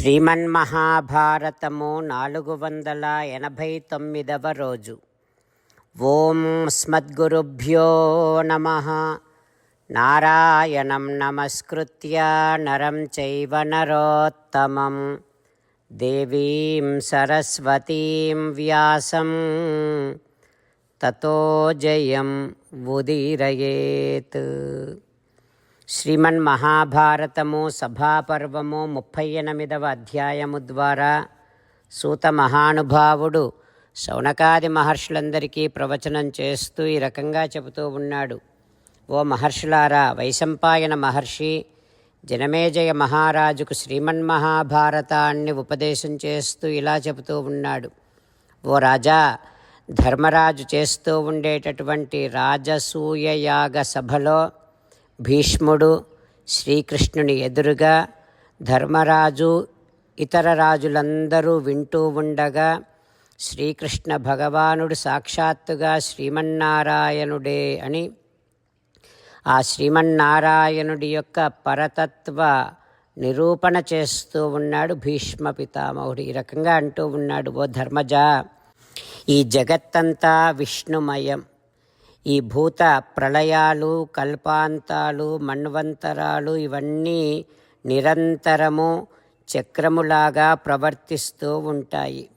శ్రీమన్మహాభారతము నాలుగు వందల ఎనభై తొమ్మిదవ రోజు. ఓం స్మద్గురుభ్యో నమ. నారాయణం నమస్కృత్య నరం చైవ నరోత్తమం. దేవీం సరస్వతీం వ్యాసం. తతో జయం ఉదీరయేత్. శ్రీమన్ మహాభారతము సభాపర్వము ముప్పై ఎనిమిదవ అధ్యాయము ద్వారా సూత మహానుభావుడు శౌనకాది మహర్షులందరికీ ప్రవచనం చేస్తూ ఈ రకంగా చెబుతూ ఉన్నాడు. ఓ మహర్షులారా వైశంపాయన మహర్షి జనమేజయ మహారాజుకు శ్రీమన్మహాభారతాన్ని ఉపదేశం చేస్తూ ఇలా చెబుతూ ఉన్నాడు. ఓ రాజా ధర్మరాజు చేస్తూ ఉండేటటువంటి రాజసూయ యాగ సభలో భీష్ముడు శ్రీకృష్ణుని ఎదురుగా ధర్మరాజు ఇతర రాజులందరూ వింటూ ఉండగా శ్రీకృష్ణ భగవానుడు సాక్షాత్తుగా శ్రీమన్నారాయణుడే అని ఆ శ్రీమన్నారాయణుడి యొక్క పరతత్వ నిరూపణ చేస్తూ ఉన్నాడు భీష్మ పితామహుడు. ఈ రకంగా అంటూ ఉన్నాడు ఓ ధర్మజ ఈ జగత్తంతా విష్ణుమయం. ఈ భూత ప్రళయాలు కల్పాంతాలు మన్వంతరాలు ఇవన్నీ నిరంతరము చక్రములాగా ప్రవర్తిస్తూ ఉంటాయి.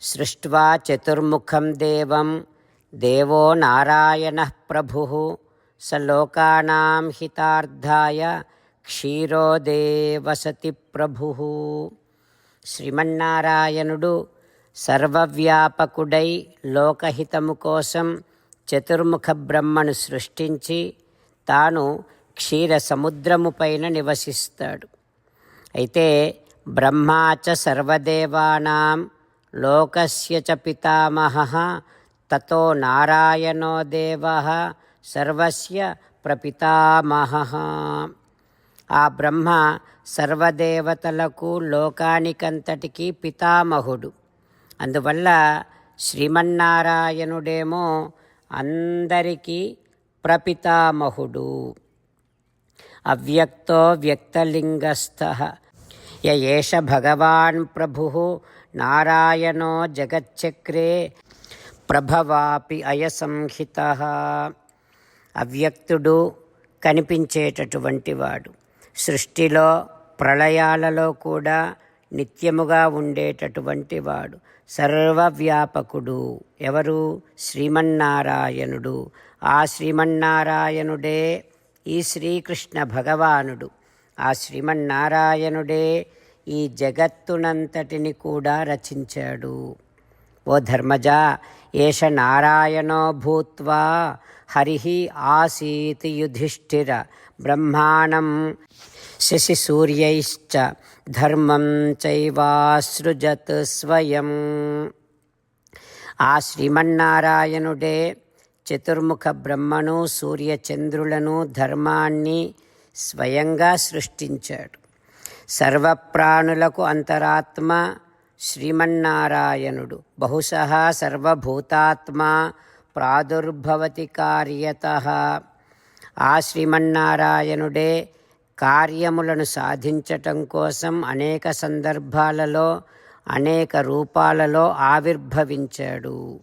సృష్వా చతుర్ముఖం దేవం దేవో నారాయణ ప్రభు స లోకానాం హితార్థాయ క్షీరోదేవసతి ప్రభు. శ్రీమన్నారాయణుడు సర్వవ్యాపకుడై లోకహితము కోసం చతుర్ముఖ బ్రహ్మను సృష్టించి తాను క్షీర సముద్రము పైన నివసిస్తాడు. అయితే బ్రహ్మాచ సర్వదేవానాం లోకస్య చ పితామహ తతో నారాయణో దేవ సర్వస్య ప్రపితామహ. ఆ బ్రహ్మ సర్వదేవతలకు లోకానికంతటికీ పితామహుడు. అందువల్ల శ్రీమన్నారాయణుడేమో అందరికీ ప్రపితామహుడు. అవ్యక్తో వ్యక్తలింగస్థ. యేష భగవాన్ ప్రభు నారాయణో జగచ్చక్రే ప్రభవాపి అయసంహిత. అవ్యక్తుడు కనిపించేటటువంటి వాడు. సృష్టిలో ప్రళయాలలో కూడా నిత్యముగా ఉండేటటువంటి వాడు. సర్వవ్యాపకుడు. ఎవరు? శ్రీమన్నారాయణుడు. ఆ శ్రీమన్నారాయణుడే ఈ శ్రీకృష్ణ భగవానుడు. ఆ శ్రీమన్నారాయణుడే ఈ జగత్తునంతటిని కూడా రచించాడు. ఓ ధర్మజ ఏష నారాయణో భూత్వా హరి ఆసీతి యుధిష్ఠిర. బ్రహ్మాణం శశిసూర్యైశ్చ ధర్మం చైవాసృజత్ స్వయం ఆ శ్రీమన్నారాయణుడే చతుర్ముఖ బ్రహ్మను సూర్యచంద్రులను ధర్మాన్ని స్వయంగా సృష్టించాడు. సర్వప్రాణులకు అంతరాత్మ శ్రీమన్నారాయణుడు. బహుశ సర్వభూతాత్మ ప్రాదుర్భవతి కార్యత. ఆ శ్రీమన్నారాయణుడే కార్యములను సాధించటం కోసం అనేక సందర్భాలలో అనేక రూపాలలో ఆవిర్భవించాడు.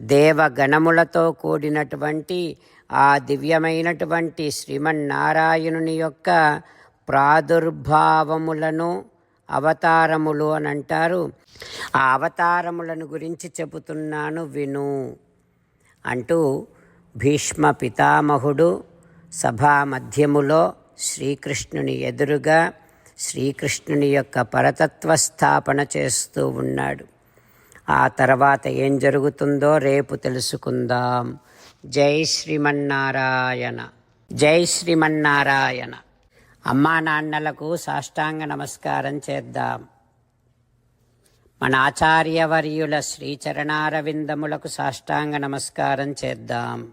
దేవగణములతో కూడినటువంటి ఆ దివ్యమైనటువంటి శ్రీమన్నారాయణుని యొక్క ప్రాదుర్భావములను అవతారములు అని అంటారు. ఆ అవతారములను గురించి చెబుతున్నాను విను అంటూ భీష్మ పితామహుడు సభా మధ్యములో శ్రీకృష్ణుని ఎదురుగా శ్రీకృష్ణుని యొక్క పరతత్వ స్థాపన చేస్తూ ఉన్నాడు. ఆ తర్వాత ఏం జరుగుతుందో రేపు తెలుసుకుందాం. జై శ్రీమన్నారాయణ. జై శ్రీమన్నారాయణ. అమ్మా నాన్నలకు సాష్టాంగ నమస్కారం చేద్దాం. మన ఆచార్యవర్యుల శ్రీచరణారవిందములకు సాష్టాంగ నమస్కారం చేద్దాం.